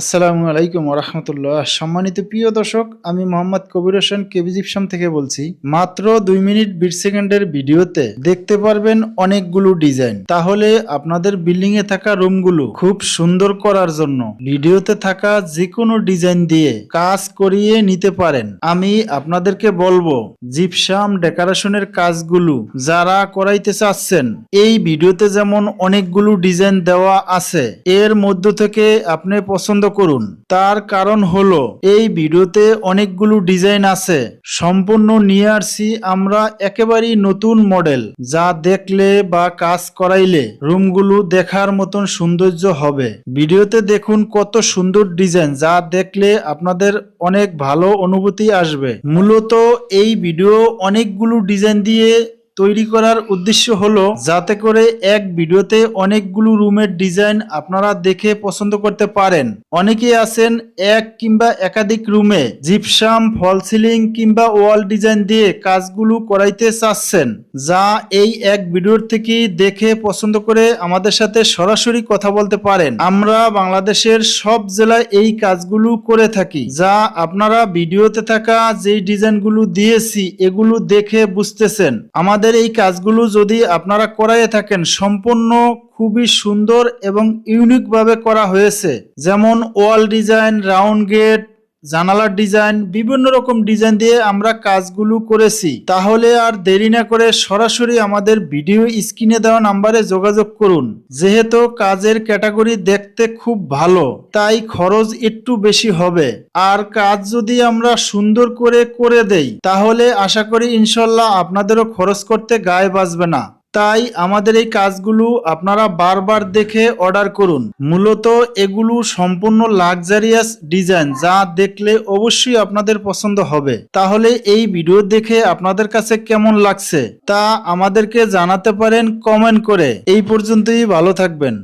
আসসালামু আলাইকুম রহমতুল্লাহ। সম্মানিত প্রিয় দর্শক, আমি মোহাম্মদ কবির হোসেন কেবিজিপসাম থেকে বলছি, মাত্র দুই মিনিট বিশ সেকেন্ডের ভিডিওতে দেখতে পারবেন অনেকগুলো ডিজাইন। তাহলে আপনাদের বিল্ডিং এ থাকা রুমগুলো খুব সুন্দর করার জন্য ভিডিওতে থাকা যে কোনো ডিজাইন দিয়ে কাজ করিয়ে নিতে পারেন। আমি আপনাদেরকে বলব, জিপসাম ডেকোরেশনের কাজগুলো যারা করাইতে চাচ্ছেন, এই ভিডিওতে যেমন অনেকগুলো ডিজাইন দেওয়া আছে, এর মধ্য থেকে আপনি পছন্দ করুন। তার কারণ হলো, এই ভিডিওতে অনেকগুলো ডিজাইন আছে। সম্পূর্ণ নিয়ে আসছি আমরা একেবারেই নতুন মডেল, যা দেখলে বা কাজ করাইলে রুমগুলো দেখার মতন সৌন্দর্য হবে। ভিডিওতে দেখুন কত সুন্দর ডিজাইন, যা দেখলে আপনাদের অনেক ভালো অনুভূতি আসবে। মূলত এই ভিডিও অনেকগুলো ডিজাইন দিয়ে তৈরি করার উদ্দেশ্য হলো যাতে করে এক ভিডিওতে অনেকগুলো রুমের ডিজাইন আপনারা দেখে পছন্দ করতে পারেন। অনেকেই আছেন এক কিংবা একাধিক রুমে জিপসাম, ফল সিলিং কিংবা ওয়াল ডিজাইন দিয়ে কাজগুলো করাইতে চাচ্ছেন, যা এই এক ভিডিওর থেকে দেখে পছন্দ করে আমাদের সাথে সরাসরি কথা বলতে পারেন। আমরা বাংলাদেশের সব জেলায় এই কাজগুলো করে থাকি, যা আপনারা ভিডিওতে থাকা যেই ডিজাইনগুলো দিয়েছি, এগুলো দেখে বুঝতেছেন। আমাদের এই কাজগুলো যদি আপনারা করাইয়ে থাকেন, সম্পূর্ণ খুবই সুন্দর এবং ইউনিকভাবে করা হয়েছে। যেমন ওয়াল ডিজাইন রাউন্ড গেট জানালার ডিজাইন, বিভিন্ন রকম ডিজাইন দিয়ে আমরা কাজগুলো করেছি। তাহলে আর দেরি না করে সরাসরি আমাদের ভিডিও স্ক্রিনে দেওয়া নাম্বারে যোগাযোগ করুন। যেহেতু কাজের ক্যাটাগরি দেখতে খুব ভালো, তাই খরচ একটু বেশি হবে। আর কাজ যদি আমরা সুন্দর করে করে দেই, তাহলে আশা করি ইনশাল্লাহ আপনাদেরও খরচ করতে গায়ে বাজবে না। তাই আমাদের এই কাজগুলো আপনারা বারবার দেখে অর্ডার করুন। মূলত এগুলো সম্পূর্ণ লাক্সারিয়াস ডিজাইন, যা দেখলে অবশ্যই আপনাদের পছন্দ হবে। তাহলে এই ভিডিও দেখে আপনাদের কাছে কেমন লাগছে তা আমাদেরকে জানাতে পারেন কমেন্ট করে। এই পর্যন্তই ভালো থাকবেন।